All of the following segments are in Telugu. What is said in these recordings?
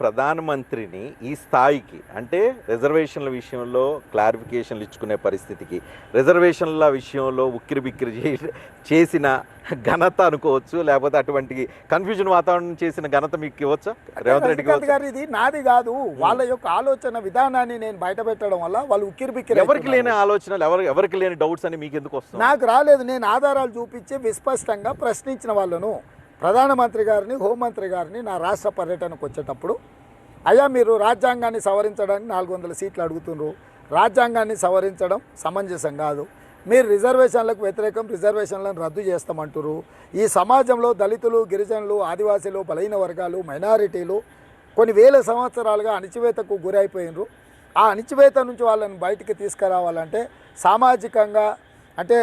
ప్రధానమంత్రిని ఈ స్థాయికి అంటే రిజర్వేషన్ల విషయంలో క్లారిఫికేషన్లు ఇచ్చుకునే పరిస్థితికి రిజర్వేషన్ల విషయంలో ఉక్కిరి బిక్కిరి చేసిన ఘనత అనుకోవచ్చు లేకపోతే అటువంటి కన్ఫ్యూజన్ వాతావరణం చేసిన ఘనత మీకు ఇవ్వచ్చా రేవంత్ ఇవ్వచ్చా? గారు ఇది నాది కాదు. వాళ్ళ యొక్క ఆలోచన విధానాన్ని నేను బయట పెట్టడం వల్ల వాళ్ళు ఉక్కిరి బిక్కిరి ఎవరికి లేని. ఆలోచనలు ఎవరు ఎవరికి లేని డౌట్స్ అని మీకు ఎందుకు వస్తుంది నాకు రాలేదు. నేను ఆధారాలు చూపించి విస్పష్టంగా ప్రశ్నించిన వాళ్ళను. ప్రధానమంత్రి గారిని హోంమంత్రి గారిని నా రాష్ట్ర పర్యటనకు వచ్చేటప్పుడు అయ్యా మీరు రాజ్యాంగాన్ని సవరించడానికి నాలుగు వందల సీట్లు అడుగుతున్నారు రాజ్యాంగాన్ని సవరించడం సమంజసం కాదు. మీరు రిజర్వేషన్లకు వ్యతిరేకం రిజర్వేషన్లను రద్దు చేస్తామంటారు ఈ సమాజంలో దళితులు గిరిజనులు ఆదివాసీలు బలహీన వర్గాలు మైనారిటీలు కొన్ని వేల సంవత్సరాలుగా అణిచివేతకు గురైపోయినరు ఆ అణిచివేత నుంచి వాళ్ళని బయటికి తీసుకురావాలంటే సామాజికంగా అంటే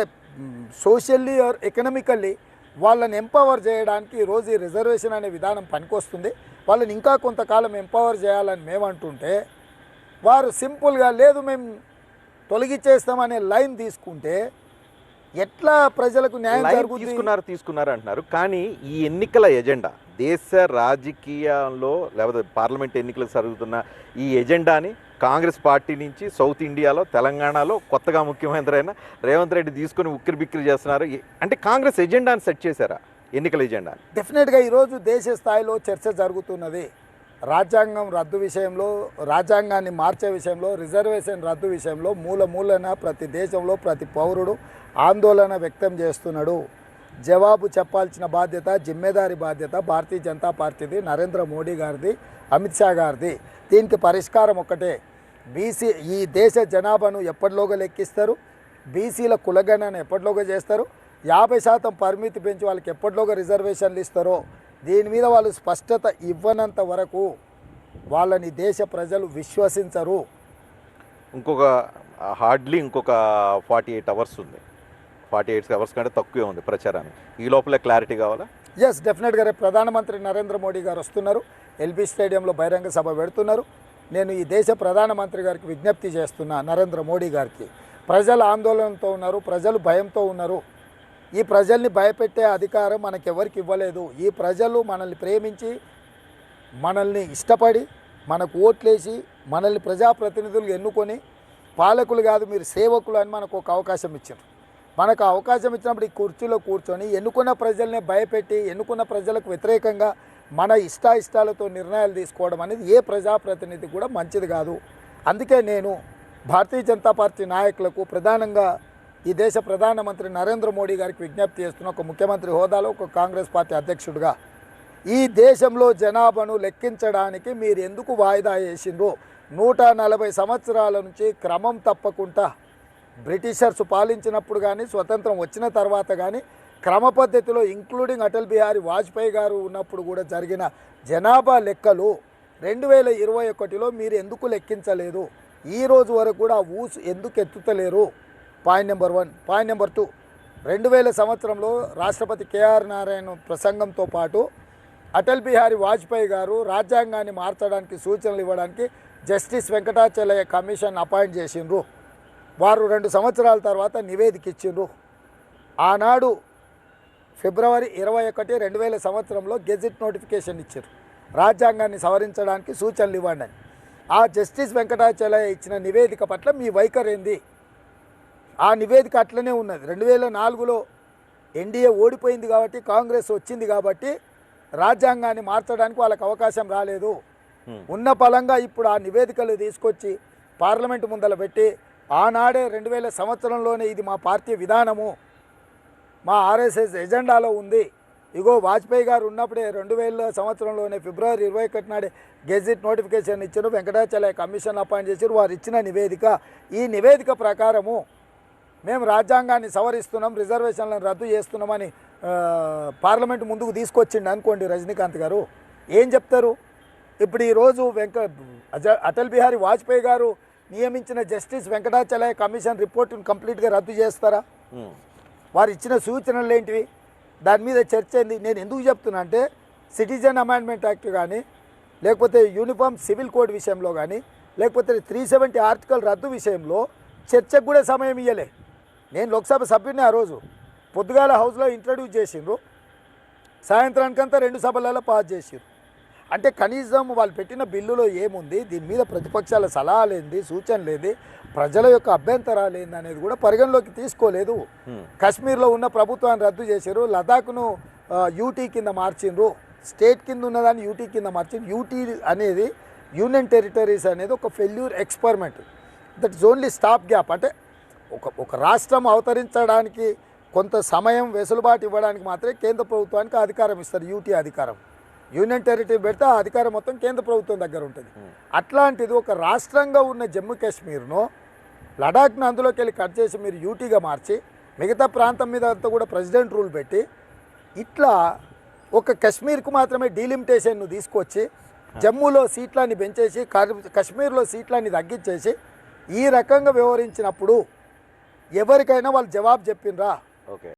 సోషల్లీ ఆర్ ఎకనామికల్లీ వాళ్ళని ఎంపవర్ చేయడానికి ఈరోజు ఈ రిజర్వేషన్ అనే విధానం పనికొస్తుంది. వాళ్ళని ఇంకా కొంతకాలం ఎంపవర్ చేయాలని మేము అంటుంటే వారు సింపుల్గా లేదు మేము తొలగించేస్తామనే లైన్ తీసుకుంటే ఎట్లా ప్రజలకు న్యాయం తీసుకున్నారు తీసుకున్నారు అంటున్నారు. కానీ ఈ ఎన్నికల ఎజెండా దేశ రాజకీయాల్లో లేకపోతే పార్లమెంట్ ఎన్నికలకు జరుగుతున్న ఈ ఎజెండాని కాంగ్రెస్ పార్టీ నుంచి సౌత్ ఇండియాలో తెలంగాణలో కొత్తగా ముఖ్యమంత్రి అయిన రేవంత్ రెడ్డి తీసుకొని ఉక్కిరి బిక్కిరి చేస్తున్నారు. అంటే కాంగ్రెస్ ఎజెండాని సెట్ చేశారా ఎన్నికల ఎజెండా డెఫినెట్గా ఈరోజు దేశ స్థాయిలో చర్చ జరుగుతున్నది. రాజ్యాంగం రద్దు విషయంలో రాజ్యాంగాన్ని మార్చే విషయంలో రిజర్వేషన్ రద్దు విషయంలో మూల మూలన ప్రతి దేశంలో ప్రతి పౌరుడు ఆందోళన వ్యక్తం చేస్తున్నాడు. జవాబు చెప్పాల్సిన బాధ్యత జిమ్మెదారి బాధ్యత భారతీయ జనతా పార్టీది నరేంద్ర మోడీ గారిది అమిత్ షా గారిది. దీనికి పరిష్కారం ఒక్కటే. బీసీ ఈ దేశ జనాభాను ఎప్పటిలోగా లెక్కిస్తారు? బీసీల కులగణను ఎప్పటిలోగా చేస్తారు? యాభై శాతం పరిమితి పెంచి వాళ్ళకి ఎప్పటిలోగా రిజర్వేషన్లు ఇస్తారో? దీని మీద వాళ్ళు స్పష్టత ఇవ్వనంత వరకు వాళ్ళని దేశ ప్రజలు విశ్వసించరు. ఇంకొక హార్డ్లీ ఇంకొక ఫార్టీ ఎయిట్ అవర్స్ ఉంది. ఫార్టీ ఎయిట్ అవర్స్ కంటే తక్కువే ఉంది ప్రచారానికి. ఈ లోపల క్లారిటీ కావాలా? ఎస్ డెఫినెట్గా రేపు ప్రధానమంత్రి నరేంద్ర మోడీ గారు వస్తున్నారు. ఎల్బీ స్టేడియంలో బహిరంగ సభ పెడుతున్నారు. నేను ఈ దేశ ప్రధానమంత్రి గారికి విజ్ఞప్తి చేస్తున్నా నరేంద్ర మోడీ గారికి. ప్రజలు ఆందోళనతో ఉన్నారు ప్రజలు భయంతో ఉన్నారు. ఈ ప్రజల్ని భయపెట్టే అధికారం మనకెవరికి ఇవ్వలేదు. ఈ ప్రజలు మనల్ని ప్రేమించి మనల్ని ఇష్టపడి మనకు ఓట్లేసి మనల్ని ప్రజాప్రతినిధులు ఎన్నుకొని పాలకులు కాదు మీరు సేవకులు అని మనకు ఒక అవకాశం ఇచ్చారు. మనకు అవకాశం ఇచ్చినప్పుడు ఈ కుర్చీలో కూర్చొని ఎన్నుకున్న ప్రజల్ని భయపెట్టి ఎన్నుకున్న ప్రజలకు వ్యతిరేకంగా మన ఇష్టాయిష్టాలతో నిర్ణయాలు తీసుకోవడం అనేది ఏ ప్రజాప్రతినిధి కూడా మంచిది కాదు. అందుకే నేను భారతీయ జనతా పార్టీ నాయకులకు ప్రధానంగా ఈ దేశ ప్రధానమంత్రి నరేంద్ర మోడీ గారికి విజ్ఞప్తి చేస్తున్న ఒక ముఖ్యమంత్రి హోదాలో ఒక కాంగ్రెస్ పార్టీ అధ్యక్షుడిగా ఈ దేశంలో జనాభాను లెక్కించడానికి మీరు ఎందుకు వాయిదా వేసిండ్రో నూట నలభై సంవత్సరాల నుంచి క్రమం తప్పకుండా బ్రిటిషర్స్ పాలించినప్పుడు కానీ స్వతంత్రం వచ్చిన తర్వాత కానీ క్రమ పద్ధతిలో ఇంక్లూడింగ్ అటల్ బిహారీ వాజ్పేయి గారు ఉన్నప్పుడు కూడా జరిగిన జనాభా లెక్కలు రెండు వేల ఇరవై ఒకటిలో మీరు ఎందుకు లెక్కించలేదు? ఈ రోజు వరకు కూడా ఊస్ ఊసు ఎందుకు ఎత్తుతలేరు? Point number one point number two రెండు వేల సంవత్సరంలో రాష్ట్రపతి కేఆర్ నారాయణ ప్రసంగంతో పాటు అటల్ బిహారీ వాజ్పేయి గారు రాజ్యాంగాన్ని మార్చడానికి సూచనలు ఇవ్వడానికి జస్టిస్ వెంకటాచలయ కమిషన్ అపాయింట్ చేసిండ్రు. వారు రెండు సంవత్సరాల తర్వాత నివేదిక ఇచ్చిండ్రు ఆనాడు ఫిబ్రవరి ఇరవై ఒకటి రెండు వేల సంవత్సరంలో గెజిట్ నోటిఫికేషన్ ఇచ్చారు. రాజ్యాంగాన్ని సవరించడానికి సూచనలు ఇవ్వండి. అని ఆ జస్టిస్ వెంకటాచలయ ఇచ్చిన నివేదిక పట్ల మీ వైఖరి ఏంది? ఆ నివేదిక అట్లనే ఉన్నది. రెండు వేల నాలుగులో ఎన్డీఏ ఓడిపోయింది కాబట్టి కాంగ్రెస్ వచ్చింది కాబట్టి రాజ్యాంగాన్ని మార్చడానికి వాళ్ళకి అవకాశం రాలేదు. ఉన్న పలంగా ఇప్పుడు ఆ నివేదికలు తీసుకొచ్చి పార్లమెంటు ముందల పెట్టి ఆనాడే రెండు వేల సంవత్సరంలోనే ఇది మా పార్టీ విధానము. మా ఆర్ఎస్ఎస్ ఎజెండాలో ఉంది. ఇగో వాజ్పేయి గారు ఉన్నప్పుడే రెండు వేల సంవత్సరంలోనే ఫిబ్రవరి ఇరవై ఒకటి నాడే గెజిట్ నోటిఫికేషన్ ఇచ్చారు. వెంకటాచలయ కమిషన్ అపాయింట్ చేశారు. వారు ఇచ్చిన నివేదిక. ఈ నివేదిక ప్రకారము మేము రాజ్యాంగాన్ని సవరిస్తున్నాం రిజర్వేషన్లను రద్దు చేస్తున్నామని పార్లమెంట్ ముందుకు తీసుకొచ్చిండు అనుకోండి రజనీకాంత్ గారు. ఏం చెప్తారు? ఇప్పుడు ఈరోజు వెంక అజ- అటల్ బిహారీ వాజ్పేయి గారు నియమించిన జస్టిస్ వెంకటాచలయ కమిషన్ రిపోర్టును కంప్లీట్గా రద్దు చేస్తారా. వారు ఇచ్చిన సూచనలు ఏంటివి? దాని మీద చర్చ ఏంది? నేను ఎందుకు చెప్తున్నా అంటే సిటిజన్ అమెండ్మెంట్ యాక్ట్ కానీ లేకపోతే యూనిఫామ్ సివిల్ కోడ్ విషయంలో కానీ లేకపోతే త్రీ సెవెంటీ ఆర్టికల్ రద్దు విషయంలో చర్చకు కూడా సమయం ఇవ్వలే నేను లోక్సభ సభ్యుని ఆ రోజు పొద్దుగాల హౌస్లో ఇంట్రడ్యూస్ చేసిండ్రు. సాయంత్రానికంతా రెండు సభలలో పాస్ చేసిండ్రు. అంటే కనీసం వాళ్ళు పెట్టిన బిల్లులో ఏముంది? దీని మీద ప్రతిపక్షాల సలహాలు ఏంది? సూచనలు ఏంది? ప్రజల యొక్క అభ్యంతరాలు ఏంది అనేది కూడా పరిగణలోకి తీసుకోలేదు. కాశ్మీర్లో ఉన్న ప్రభుత్వాన్ని రద్దు చేశారు. లదాఖ్ను యూటీ కింద మార్చిండ్రు. స్టేట్ కింద ఉన్నదాన్ని యూటీ కింద మార్చిండ్రు. యూటీ అనేది యూనియన్ టెరిటరీస్ అనేది ఒక failure experiment. That is only stop gap. అంటే ఒక ఒక రాష్ట్రం అవతరించడానికి కొంత సమయం వెసులుబాటు ఇవ్వడానికి మాత్రమే కేంద్ర ప్రభుత్వానికి అధికారం ఇస్తారు యూటీ అధికారం. యూనియన్ టెరిటరీ పెడితే ఆ అధికారం మొత్తం కేంద్ర ప్రభుత్వం దగ్గర ఉంటుంది. అట్లాంటిది ఒక రాష్ట్రంగా ఉన్న జమ్మూ కాశ్మీర్ను లడాఖ్ను అందులోకి వెళ్ళి కట్ చేసి మీరు యూటీగా మార్చి మిగతా ప్రాంతం మీద అంతా కూడా ప్రెసిడెంట్ రూల్ పెట్టి ఇట్లా ఒక కశ్మీర్కు మాత్రమే డీలిమిటేషన్ను తీసుకొచ్చి జమ్మూలో సీట్లని పెంచేసి కశ్మీర్లో సీట్లని తగ్గించేసి ఈ రకంగా వ్యవహరించినప్పుడు ఎవరికైనా వాళ్ళు జవాబు చెప్పిండ్రా ఓకే.